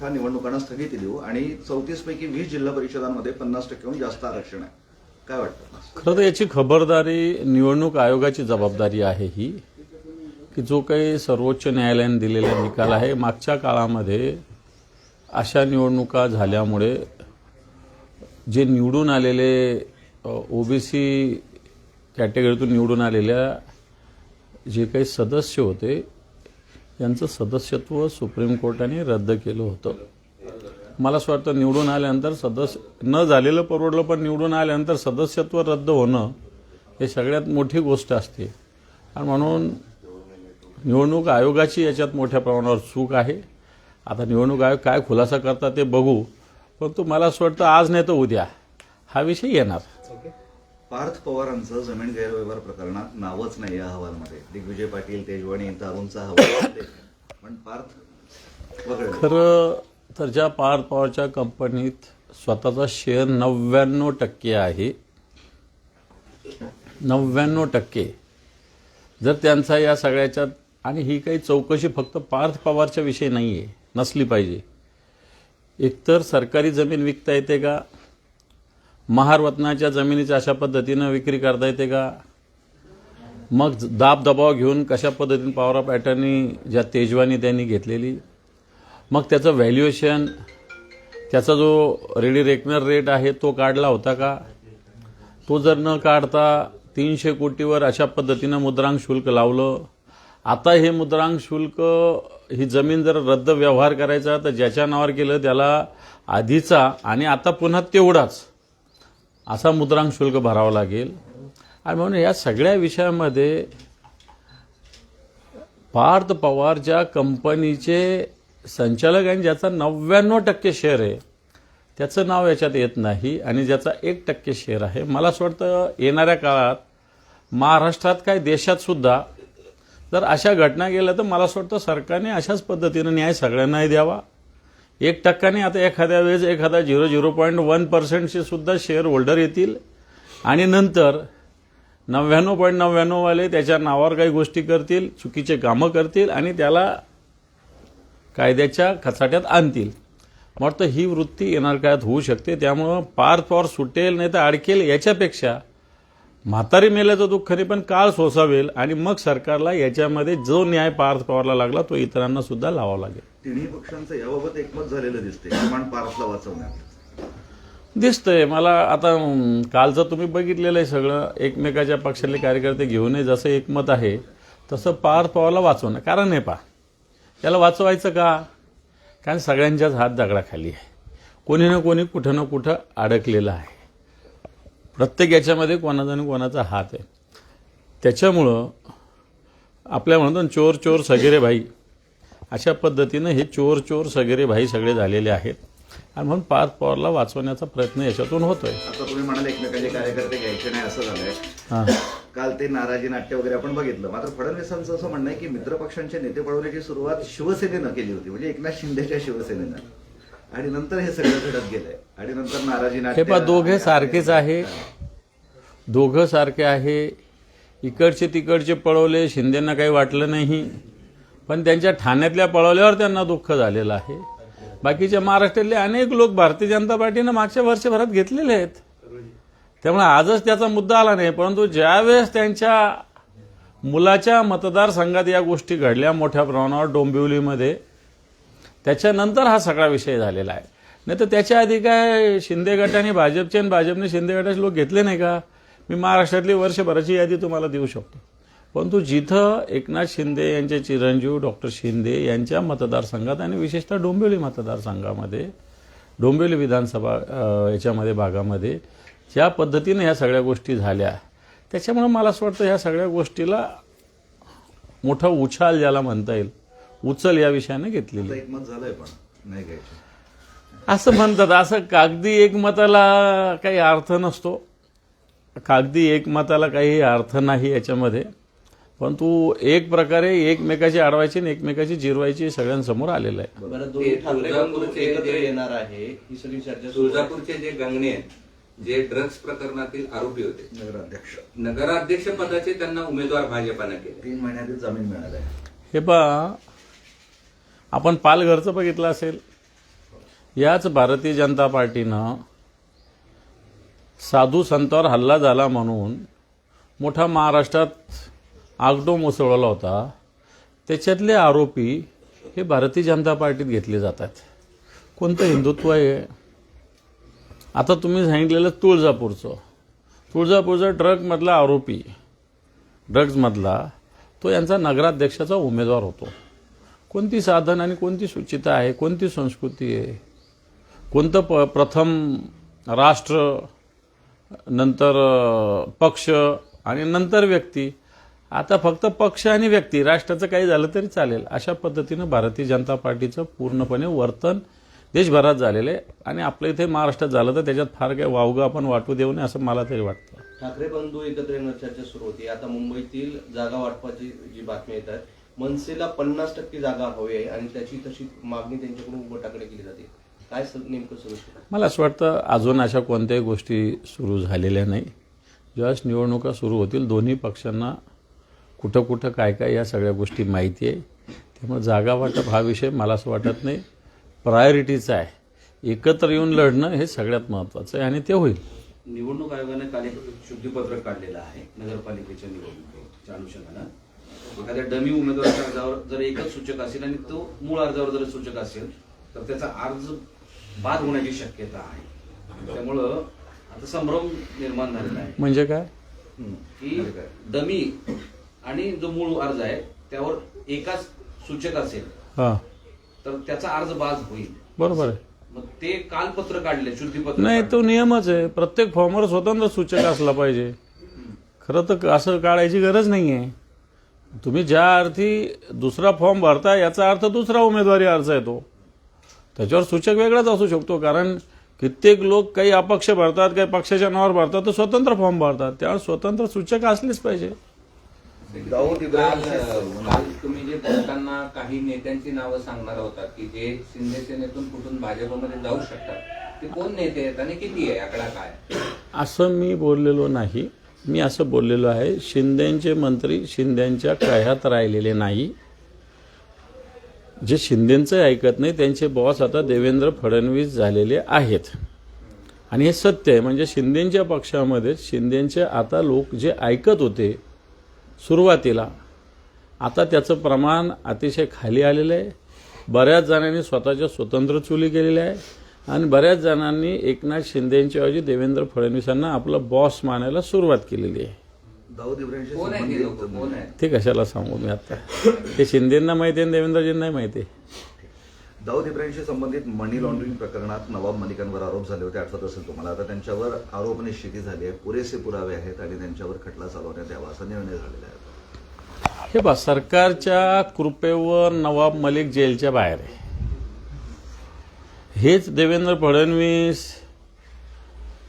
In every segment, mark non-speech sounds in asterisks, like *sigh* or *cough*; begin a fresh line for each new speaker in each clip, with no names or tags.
त्या निवडणुकांना स्थगिती देऊ आणि चौतीस पैकी वीस जिल्हा परिषदांमध्ये पन्नास टक्क्याहून जास्त आरक्षण आहे. काय वाटतं?
खरं तर याची खबरदारी निवडणूक आयोगाची जबाबदारी आहे ही की जो काही सर्वोच्च न्यायालयाने दिलेला निकाल आहे मागच्या काळामध्ये अशा निवडणुका झाल्यामुळे जे निवडून आलेले ओबीसी कॅटेगरीतून निवडून आलेल्या जे काही सदस्य होते यांचं सदस्यत्व सुप्रीम कोर्टाने रद्द केलं होतं. मला असं वाटतं निवडून आल्यानंतर सदस्य न झालेलं परवडलं पण निवडून आल्यानंतर सदस्यत्व रद्द होणं हे सगळ्यात मोठी गोष्ट असते. आणि म्हणून निवडणूक आयोगाची याच्यात मोठ्या प्रमाणावर चूक आहे. आता निवडणूक आयोग काय खुलासा करतात ते बघू. परंतु मला असं वाटतं आज नाही तर उद्या हा विषय येणार.
पार्थ पवारांचं जमीन गैरव्यवहार प्रकरणात नावच नाही या अहवालमध्ये. दिग्विजय पाटील तेजवानी तारूंचा अहवाल पण पार्थ
खरं तर ज्या पार्थ पवारच्या कंपनीत स्वतःचा शेअर नव्याण्णव टक्के आहे नव्याण्णव टक्के जर त्यांचा या सगळ्याच्यात आणि ही काही चौकशी फक्त पार्थ पवारच्या विषयी नाही आहे नसली पाहिजे. एकतर सरकारी जमीन विकता येते का? महारवतनाच्या जमिनीची अशा पद्धतीनं विक्री करता येते का? मग दाब दबाव घेऊन कशा पद्धतीनं पॉवर ऑफ अटर्नी ज्या तेजवानी त्यांनी घेतलेली? मग त्याचं व्हॅल्युएशन त्याचा जो रेडी रेकनर रेट आहे तो काढला होता का? तो जर न काढता तीनशे कोटीवर अशा पद्धतीनं मुद्रांक शुल्क लावलं. आता हे मुद्रांक शुल्क ही जमीन जर रद्द व्यवहार करायचा तर ज्याच्या नावावर केलं त्याला आधीचा आणि आता पुन्हा तेवढाच. असा मुद्रांक शुल्क भरावं लागेल. आणि म्हणून या सगळ्या विषयामध्ये पार्थ पवार ज्या कंपनीचे संचालक आणि ज्याचा नव्याण्णव टक्के शेअर आहे त्याचं नाव याच्यात येत नाही आणि ज्याचा एक टक्के शेअर आहे. मला असं वाटतं येणाऱ्या काळात महाराष्ट्रात काय देशात सुद्धा जर अशा घटना गेल्या तर मला असं वाटतं सरकारने अशाच पद्धतीनं न्याय सगळ्यांनाही द्यावा. एक टक्क्याने आता एखाद्या वेळेस एखादा झिरो झिरो पॉईंट वन पर्सेंटचे सुद्धा शेअर होल्डर येतील. आणि नंतर नव्याण्णव पॉईंट नव्याण्णववाले त्याच्या नावावर काही गोष्टी करतील चुकीचे कामं करतील आणि त्याला कायद्याच्या खचाट्यात आणतील. मला ही वृत्ती येणार काळात होऊ शकते. त्यामुळं पार पार सुटेल नाही तर अडकेल याच्यापेक्षा म्हातारी मेल्याचं दुःख नाही पण काळ सोसावेल आणि मग सरकारला याच्यामध्ये जो न्याय पार्थ पवारला लागला तो इतरांना सुद्धा लावावा लागेल.
तिन्ही पक्षांचं याबाबत एकमत झालेलं दिसते किमान पार्थला वाचवण्यात.
दिसतंय. मला आता कालचं तुम्ही बघितलेलं आहे सगळं. एकमेकाच्या पक्षातले कार्यकर्ते घेऊनही जसं एकमत आहे तसं पार पवारला वाचवणं. कारण आहे पा त्याला वाचवायचं का? कारण सगळ्यांच्याच हात दगडाखाली आहे. कोणी ना कोणी कुठं ना कुठं अडकलेलं आहे. प्रत्येक याच्यामध्ये कोणाचा ना कोणाचा हात आहे. त्याच्यामुळं आपल्या म्हणतो चोर चोर सगेरे भाई अशा पद्धतीनं हे चोर चोर सगेरे भाई सगळे झालेले आहेत. आणि म्हणून पार्थ पवारला वाचवण्याचा प्रयत्न याच्यातून होतोय.
आता तुम्ही म्हणाले एकमेकांचे कार्यकर्ते घ्यायचे नाही असं झालंय.
हां.
काल ते नाराजी नाट्य वगैरे आपण बघितलं. मात्र फडणवीसांचं असं म्हणणं आहे की मित्र पक्षांचे नेते पळवण्याची सुरुवात शिवसेनेनं केली होती. म्हणजे एकनाथ शिंदेच्या शिवसेनेनं. आणि नंतर हे सगळं घडत गेलंय. आणि नंतर नाराजी
हे पा दोघे सारखेच आहे. दोघं सारखे आहे. इकडचे तिकडचे पळवले शिंदेना काही वाटलं नाही. पण त्यांच्या ठाण्यातल्या पळवल्यावर त्यांना दुःख झालेलं आहे. बाकीच्या महाराष्ट्रातले अनेक लोक भारतीय जनता पार्टीनं मागच्या वर्षभरात घेतलेले आहेत. त्यामुळे आजच त्याचा मुद्दा आला नाही. परंतु ज्यावेळेस त्यांच्या मुलाच्या मतदारसंघात या गोष्टी घडल्या मोठ्या प्रमाणावर डोंबिवलीमध्ये त्याच्यानंतर हा सगळा विषय झालेला आहे. नाही तर त्याच्या आधी काय शिंदे गटाने भाजपचे आणि भाजपने शिंदे गटाचे लोक घेतले नाही का? मी महाराष्ट्रातली वर्षभराची यादी तुम्हाला देऊ शकतो. परंतु जिथं एकनाथ शिंदे यांचे चिरंजीव डॉक्टर शिंदे यांच्या मतदारसंघात आणि विशेषतः डोंबिवली मतदारसंघामध्ये डोंबिवली विधानसभा याच्यामध्ये भागामध्ये ज्या पद्धतीने ह्या सगळ्या गोष्टी झाल्या त्याच्यामुळे मला असं वाटतं ह्या सगळ्या गोष्टीला मोठा उछाल ज्याला म्हणता येईल उचल या विषयाने घेतलेली.
आता एकमत झालंय पण नाही घ्यायचे.
असं म्हणतात असं कागदी एकमताला काही अर्थ नसतो. कागदी एकमताला काही अर्थ नाही याच्यामध्ये. परंतु एक प्रकारे एकमेकाची अडवायची आणि एकमेकाची जिरवायची सगळ्यांसमोर आलेलं आहे.
ते तुळजापूरचे जे-
येणार आहे ही सगळी चर्चा सुरू आहे.
तुळजापूरचे जे गंगणे आहेत जे ड्रग्ज प्रकरणातील आरोपी होते.
नगराध्यक्ष.
नगराध्यक्ष पदाचे त्यांना उमेदवार भाजपानं केले.
तीन महिन्यातच जामीन मिळालाय
हे पहा आपण पालघरचं बघितलं असेल. याच भारतीय जनता पार्टीनं साधू संतावर हल्ला झाला म्हणून मोठा महाराष्ट्रात आगडोम उसळवला होता. त्याच्यातले आरोपी हे भारतीय जनता पार्टीत घेतले जातात. कोणतं हिंदुत्व आहे? आता तुम्ही सांगितलेलं तुळजापूरचं. तुळजापूरचा ड्रगमधला आरोपी ड्रग्जमधला तो यांचा नगराध्यक्षाचा उमेदवार होतो. कोणती साधन आणि कोणती सुचिता आहे कोणती संस्कृती आहे? कोणतं प प्रथम राष्ट्र नंतर पक्ष आणि नंतर व्यक्ती? आता फक्त पक्ष आणि व्यक्ती राष्ट्राचं काही झालं तरी चालेल. अशा पद्धतीनं भारतीय जनता पार्टीचं पूर्णपणे वर्तन देशभरात झालेलं आहे. आणि आपल्या इथे महाराष्ट्रात झालं तर त्याच्यात फार काही वावगं आपण वाटू देऊ नये असं मला तरी वाटतं.
ठाकरे बंधू एकत्र चर्चा सुरू होती. आता मुंबईतील जागा वाटपाची जी बातमी येत आहे मनसेला पन्नास टक्के जागा हवी आहे आणि त्याची तशी मागणी त्यांच्याकडून गटाकडे केली जाते. काय नेमकं सुरू?
मला असं वाटतं अजून अशा कोणत्याही गोष्टी सुरू झालेल्या नाही. ज्यावेळेस निवडणुका सुरू होतील दोन्ही पक्षांना कुठं कुठं काय काय या सगळ्या गोष्टी माहिती आहे. त्यामुळे जागा वाटप हा विषय मला असं वाटत नाही. प्रायोरिटीचा आहे. एकत्र येऊन लढणं हे सगळ्यात महत्त्वाचं आहे आणि ते होईल.
निवडणूक आयोगाने काल एक शुद्धीपत्रक काढलेलं आहे. नगरपालिकेच्या निवडणुकीच्या अनुषंगानं. एखाद्या डमी उमेदवाराच्या अर्जावर जर एकच सूचक असेल आणि तो मूळ अर्जावर जर सूचक असेल तर त्याचा अर्ज बाद होण्याची शक्यता आहे. त्यामुळं आता संभ्रम निर्माण झालेला आहे.
म्हणजे काय?
की डमी आणि जो मूळ अर्ज आहे त्यावर एकाच सूचक असेल
हां.
तर त्याचा अर्ज बाद होईल.
बरोबर आहे.
मग ते काल पत्र काढले शुद्धीपत्र
नाही तो नियमच आहे. प्रत्येक फॉर्मवर स्वतंत्र सूचक असला पाहिजे. खरं तर असं काढायची गरज नाही आहे तुम्ही ज्या अर्थी दुसरा फॉर्म भरता याचा अर्थ दुसरा उमेदवारी अर्ज आहे तो. त्याच्यावर सूचक वेगळाच असू शकतो कारण कित्येक लोक काही अपक्ष भरतात काही पक्षाच्या नावावर भरतात तर स्वतंत्र फॉर्म भरतात. त्यावेळेस स्वतंत्र सूचक असलेच पाहिजे.
दाऊद
काल
इब्राहिम
काल तुम्ही जे बोलताना काही नेत्यांची नावं सांगणार होता की जे शिंदे सेनेतून कुठून भाजपमध्ये जाऊ शकतात ते कोण नेते आहेत आणि किती आहे? आकडा काय?
असं मी बोललेलो नाही. मी असं बोललेलो आहे शिंदेंचे मंत्री शिंद्यांच्या कह्यात राहिलेले नाही. जे शिंदेंचं ऐकत नाही त्यांचे बॉस आता देवेंद्र फडणवीस झालेले आहेत. आणि हे सत्य आहे म्हणजे शिंदेंच्या पक्षामध्ये शिंदेंचे आता लोक जे ऐकत होते सुरुवातीला आता त्याचं प्रमाण अतिशय खाली आलेलं आहे. बऱ्याच जणांनी स्वतःच्या स्वतंत्र चुली केलेल्या आहे. आणि बऱ्याच जणांनी एकनाथ शिंदेच्या ऐवजी देवेंद्र फडणवीसांना आपलं बॉस मानायला सुरुवात केलेली आहे.
ते
कशाला सांगू मी आता? ते शिंदेंना माहिती आहे आणि देवेंद्रजींना माहिती आहे.
दाऊद इब्राहिमशी संबंधित मनी लॉन्ड्रिंग प्रकरणात नवाब मलिकांवर आरोप झाले होते आठवत असेल तुम्हाला. आता त्यांच्यावर आरोप निश्चिती झाली आहे. पुरेसे पुरावे आहेत आणि त्यांच्यावर खटला चालवण्यात यावा असा निर्णय झालेला आहे.
हे बा सरकारच्या कृपेवर नवाब मलिक जेलच्या बाहेर आहे. हेच देवेंद्र फडणवीस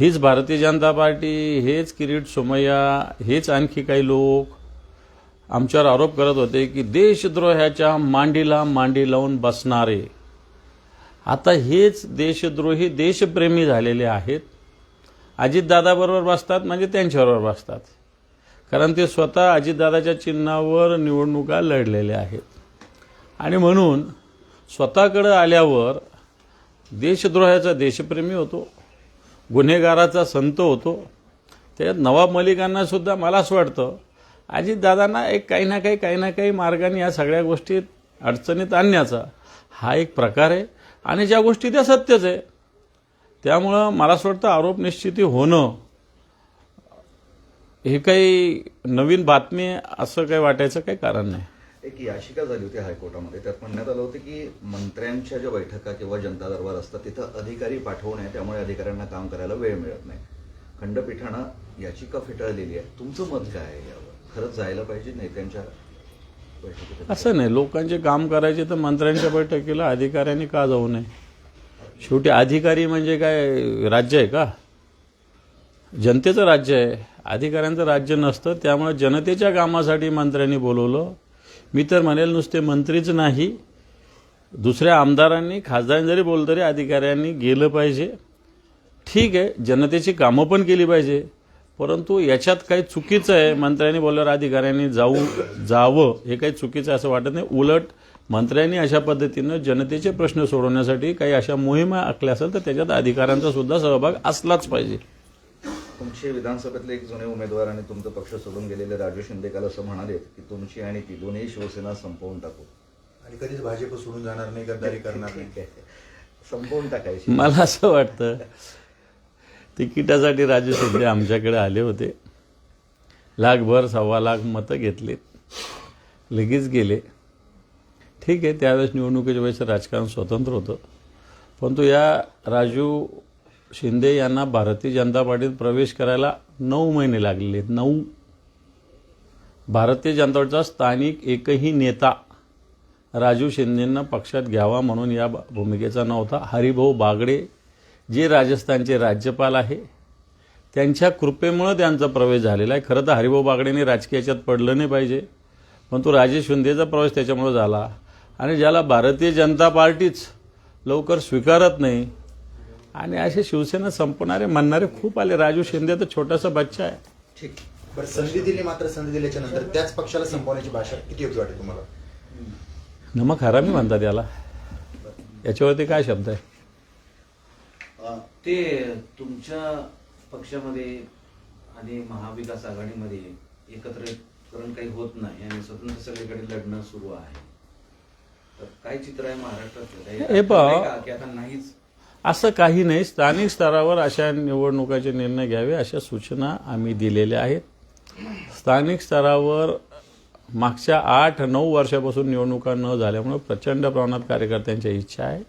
हीच भारतीय जनता पार्टी हेच किरीट सोमय्या हेच आणखी काही लोक आमच्यावर आरोप करत होते की देशद्रोहाच्या मांडीला मांडी लावून बसणारे. आता हेच देशद्रोही देशप्रेमी झालेले आहेत. अजितदादाबरोबर बसतात म्हणजे त्यांच्याबरोबर बसतात. कारण ते स्वतः अजितदादाच्या चिन्हावर निवडणुका लढलेल्या आहेत. आणि म्हणून स्वतःकडं आल्यावर देशद्रोहाचा देशप्रेमी होतो गुन्हेगाराचा संत होतो. त्याच्यात नवाब मलिकांना सुद्धा मला असं वाटतं अजितदादांना एक काही ना काही काही ना काही मार्गाने या सगळ्या गोष्टीत अडचणीत आणण्याचा हा एक प्रकार आहे. आणि ज्या गोष्टी त्या सत्यच आहे. त्यामुळं मला असं वाटतं आरोप निश्चिती होणं हे काही नवीन बातमी असं काही वाटायचं काही कारण नाही.
एक याचिका झाली होती हायकोर्टामध्ये. त्यात म्हणण्यात आलं होतं की मंत्र्यांच्या ज्या बैठका किंवा जनता दरबार असतात तिथं अधिकारी पाठवू नये त्यामुळे अधिकाऱ्यांना काम करायला वेळ मिळत नाही. खंडपीठानं याचिका फेटाळलेली आहे. तुमचं मत काय आहे यावर? खरंच जायला पाहिजे नेत्यांच्या बैठकीत?
असं नाही. लोकांचे काम करायचे तर मंत्र्यांच्या बैठकीला अधिकाऱ्यांनी का जाऊ नये? शेवटी अधिकारी म्हणजे काय? राज्य आहे का? जनतेचं राज्य आहे. अधिकाऱ्यांचं राज्य नसतं. त्यामुळे जनतेच्या कामासाठी मंत्र्यांनी बोलवलं. मी तर म्हणेल नुसते मंत्रीच नाही. दुसऱ्या आमदारांनी खासदारांनी जरी बोललं तरी अधिकाऱ्यांनी गेलं पाहिजे. ठीक आहे जनतेची कामं पण केली पाहिजे. परंतु याच्यात काही चुकीचं आहे. मंत्र्यांनी बोलल्यावर अधिकाऱ्यांनी जाऊ जावं हे काही चुकीचं असं वाटत नाही. उलट मंत्र्यांनी अशा पद्धतीनं जनतेचे प्रश्न सोडवण्यासाठी काही अशा मोहिमा आखल्या असेल तर त्याच्यात अधिकाऱ्यांचा सुद्धा सहभाग असलाच पाहिजे.
तुमचे विधानसभेतले एक जुने उमेदवार आणि तुमचा पक्ष सोडून गेलेले राजू शिंदे काल असं म्हणाले की तुमची आणि ती दोन्ही शिवसेना संपवून टाकू.
आणि कधीच भाजप सोडून जाणार नाही गद्दारी करणार नाही.
संपवून टाकायची.
मला असं वाटतं तिकिटासाठी राजू शिंदे आमच्याकडे आले होते. लाखभर सव्वा लाख मतं घेतलीत. लगेच गेले. ठीक आहे त्यावेळेस निवडणुकीच्या वेळेस राजकारण स्वतंत्र होतं. परंतु या राजू शिंदे यांना भारतीय जनता पार्टीत प्रवेश करायला नऊ महिने लागलेले आहेत. नऊ. भारतीय जनता पार्टीचा स्थानिक एकही नेता राजू शिंदेंना पक्षात घ्यावा म्हणून या भूमिकेचा नव्हता. हरिभाऊ बागडे जे राजस्थानचे राज्यपाल आहे त्यांच्या कृपेमुळं त्यांचा प्रवेश झालेला आहे. खरं तर हरिभाऊ बागडेने राजकीय याच्यात पडलं नाही पाहिजे परंतु राजेश शिंदेचा प्रवेश त्याच्यामुळं झाला. आणि ज्याला भारतीय जनता पार्टीच लवकर स्वीकारत नाही आणि असे शिवसेना संपणारे म्हणणारे खूप आले. राजू शिंदे तर छोटासा बच्चा आहे.
ठीक. बरं संधी दिली मात्र संधी दिल्याच्या नंतर त्याच पक्षाला संपवण्याची भाषा किती योग्य वाटते तुम्हाला?
नमक हरामी म्हणतात याला. याच्यावरती काय शब्द आहे?
अ, ते तुमच्या पक्षामध्ये आणि महाविकास आघाडीमध्ये एकत्रीकरण काही होत नाही आणि स्वतंत्र सगळीकडे लढणं सुरू आहे. तर काय चित्र आहे महाराष्ट्रातलं? काही
हे पहा.
आहे का? की आता नाहीच
असं काही नाही. स्थानिक स्तरावर अशा निवडणुकाचे निर्णय घ्यावे अशा सूचना आम्ही दिलेल्या आहेत. स्थानिक स्तरावर मागच्या आठ नऊ वर्षापासून निवडणुका न झाल्यामुळे प्रचंड प्रमाणात कार्यकर्त्यांच्या इच्छा आहे.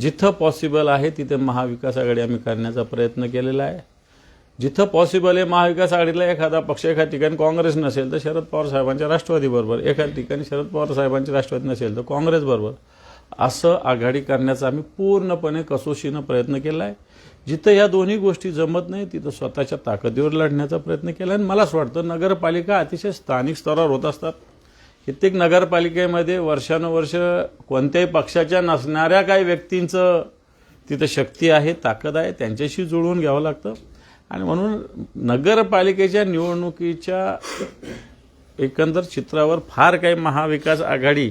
जिथं पॉसिबल आहे तिथे महाविकास आघाडी आम्ही करण्याचा प्रयत्न केलेला आहे. जिथं पॉसिबल आहे महाविकास आघाडीला एखादा पक्ष एखाद्या ठिकाणी काँग्रेस नसेल तर शरद पवार साहेबांच्या राष्ट्रवादीबरोबर. एखाद्या ठिकाणी शरद पवार साहेबांची राष्ट्रवादी नसेल तर काँग्रेसबरोबर असं आघाडी करण्याचा आम्ही पूर्णपणे कसोशीनं प्रयत्न केला आहे जिथं या दोन्ही गोष्टी जमत नाही तिथं स्वतःच्या ताकदीवर लढण्याचा प्रयत्न केला. आणि मला असं वाटतं नगरपालिका अतिशय स्थानिक स्तरावर होत असतात. कित्येक नगरपालिकेमध्ये वर्षानुवर्ष कोणत्याही पक्षाच्या नसणाऱ्या काही व्यक्तींचं तिथं शक्ती आहे ताकद आहे त्यांच्याशी जुळवून घ्यावं लागतं. आणि म्हणून नगरपालिकेच्या निवडणुकीच्या एकंदर चित्रावर फार काही महाविकास आघाडी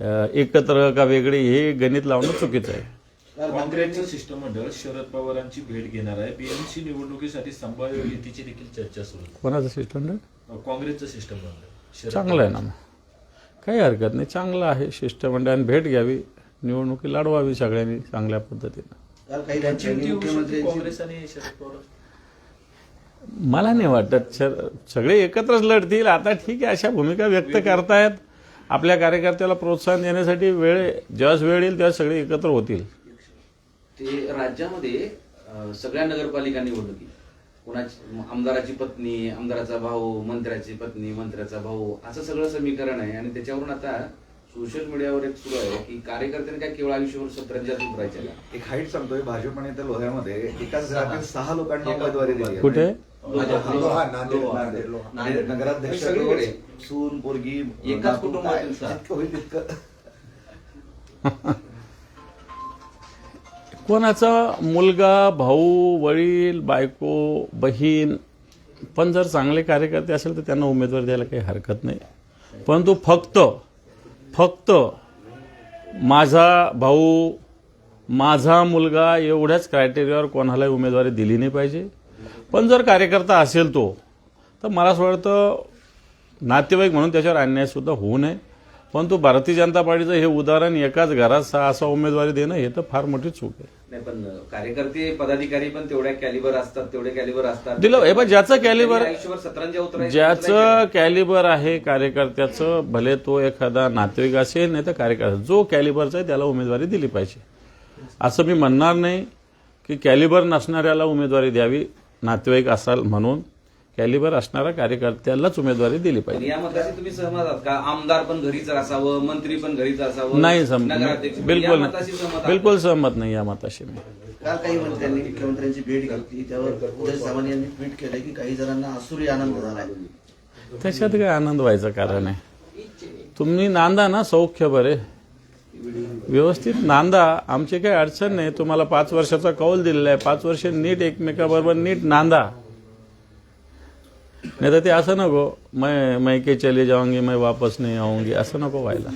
एकत्र का वेगळे हे गणित लावणं चुकीचं आहे.
काँग्रेसचं शिष्टमंडळ शरद पवारांची भेट घेणार आहे. बीएमसी निवडणुकीसाठी संभाव्य युतीची देखील चर्चा सुरू आहे.
कोणाचं शिष्टमंडळ?
काँग्रेसचं शिष्टमंडळ शरद
चांगलं आहे ना मग. काही हरकत नाही. चांगलं आहे शिष्टमंडळाने भेट घ्यावी. निवडणुकी लढवावी सगळ्यांनी चांगल्या पद्धतीनं.
काल काही
त्यांची युती होऊ शकते.
मुख्यमंत्र्यांची
काँग्रेस आणि शरद पवार.
मला नाही वाटत. सगळे एकत्रच लढतील. आता ठीक आहे अशा भूमिका व्यक्त करतायत. आपल्या कार्यकर्त्याला प्रोत्साहन देण्यासाठी वेळ जेव्हाच वेळ येईल तेव्हा सगळे एकत्र होतील.
ते राज्यामध्ये सगळ्या नगरपालिका निवडणुकी कोणाची आमदाराची पत्नी आमदाराचा भाऊ मंत्र्याची पत्नी मंत्र्याचा भाऊ असं सगळं समीकरण आहे. आणि त्याच्यावरून आता सोशल मीडियावर एक सुरू आहे की कार्यकर्त्यांनी काय केवळ आयुष्यभर सत्तरंजात उतरायचे का
एक हाईट सांगतोय भाजप आणि त्या लोह्यामध्ये एकाच घरातील सहा लोकांना उमेदवारी दिली.
कुठे?
भाजप-
लोहा, नांदेड,
लोहा.
नांदेड, लोहा.
नांदेड नगराध्यक्ष
सगळीकडे.
सून पोरगी
एकाच
नातू,
कुटुंबातील
काय,
सहा.
जितकं होईल तितकं *laughs*
कोणाचा मुलगा भाऊ वडील बायको बहीण पण जर चांगले कार्यकर्ते असेल तर त्यांना उमेदवारी द्यायला काही हरकत नाही परंतु फक्त फक्त माझा भाऊ माझा मुलगा एवढ्याच क्रायटेरियावर कोणालाही उमेदवारी दिली नाही पाहिजे पण जर कार्यकर्ता असेल तो तर मला असं वाटतं नातेवाईक म्हणून त्याच्यावर अन्यायसुद्धा होऊ नये. परंतु भारतीय जनता पार्टीचं हे उदाहरण एकाच घरात सहा असा उमेदवारी देणं हे तर फार मोठी चूक आहे.
नाही पण कार्यकर्ते पदाधिकारी पण तेवढ्या कॅलिबर असतात तेवढे कॅलिबर असतात.
दिलं हे पण ज्याचं कॅलिबर ज्याचं कॅलिबर आहे कार्यकर्त्याचं भले तो एखादा नातेवाईक असेल नाही तर कार्यकर्ता जो कॅलिबरचा आहे त्याला उमेदवारी दिली पाहिजे. असं मी म्हणणार नाही की कॅलिबर नसणाऱ्याला उमेदवारी द्यावी. नातेवाईक असाल म्हणून कॅलिबर असणाऱ्या कार्यकर्त्यालाच उमेदवारी दिली पाहिजे.
या मताशी तुम्ही सहमत आहात का? आमदार पण घरीच असावं मंत्री पण घरीच असावं
नाही. बिलकुल नाही. बिलकुल सहमत नाही या मताशी मी.
काल काही मंत्र्यांनी मुख्यमंत्र्यांची भेट घेतली त्यावर उदय सामंत यांनी ट्विट केलं की काही जणांना आसुरी आनंद झालाय
त्याच्यात काय आनंद व्हायचं कारण आहे? तुम्ही नांदा ना सौख्य बरे. व्यवस्थित. नांदा आमची काही अडचण नाही. तुम्हाला पाच वर्षाचा कौल दिलेला आहे. पाच वर्ष नीट एकमेकाबरोबर नीट नांदा. नाही तर ते असं नको. मैं मैं के चले जाऊंगी मैं वापस नहीं आऊंगी. असं नको व्हायला.